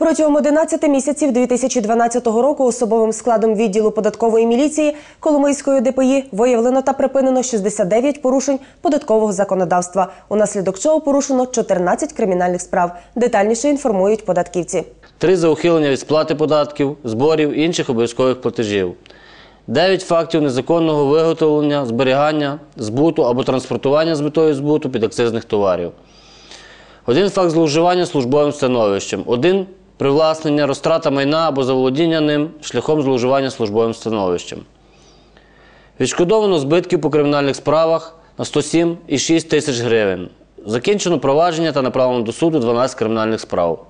Протягом 11 місяців 2012 року особовим складом відділу податкової міліції Коломийської ДПІ виявлено та припинено 69 порушень податкового законодавства, унаслідок чого порушено 14 кримінальних справ. Детальніше інформують податківці. Три за ухилення від сплати податків, зборів і інших обов'язкових платежів. 9 фактів незаконного виготовлення, зберігання, збуту або транспортування з метою збуту підакцизних товарів. Один факт зловживання службовим становищем. Один привласнення, розтрата майна або заволодіння ним шляхом зловживання службовим становищем. Відшкодовано збитків по кримінальних справах на 107,6 тисяч гривень. Закінчено провадження та направлено до суду 12 кримінальних справ.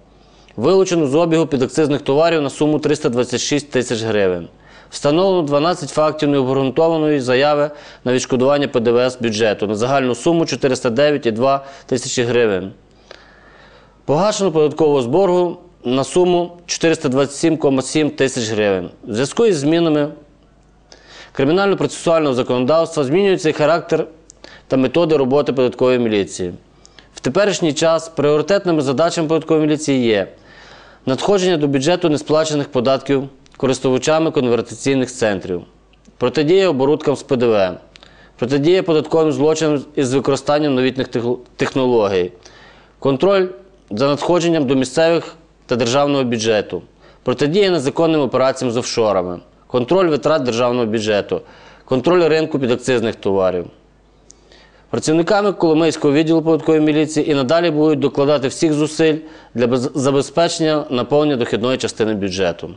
Вилучено з обігу підакцизних товарів на суму 326 тисяч гривень. Встановлено 12 фактів необґрунтованої заяви на відшкодування ПДВ з бюджету на загальну суму 409,2 тисячі гривень. Погашено податкового зборгу на суму 427,7 тисяч гривень. В зв'язку із змінами кримінально-процесуального законодавства змінюється і характер та методи роботи податкової міліції. В теперішній час пріоритетними задачами податкової міліції є надходження до бюджету несплачених податків користувачами конвертаційних центрів, протидія оборудкам з ПДВ, протидія податковим злочинам із використанням новітніх технологій, контроль за надходженням до місцевих та державного бюджету, протидія незаконним операціям з офшорами, контроль витрат державного бюджету, контроль ринку підакцизних товарів. Працівниками Коломийського відділу податкової міліції і надалі будуть докладати всіх зусиль для забезпечення наповнення дохідної частини бюджету.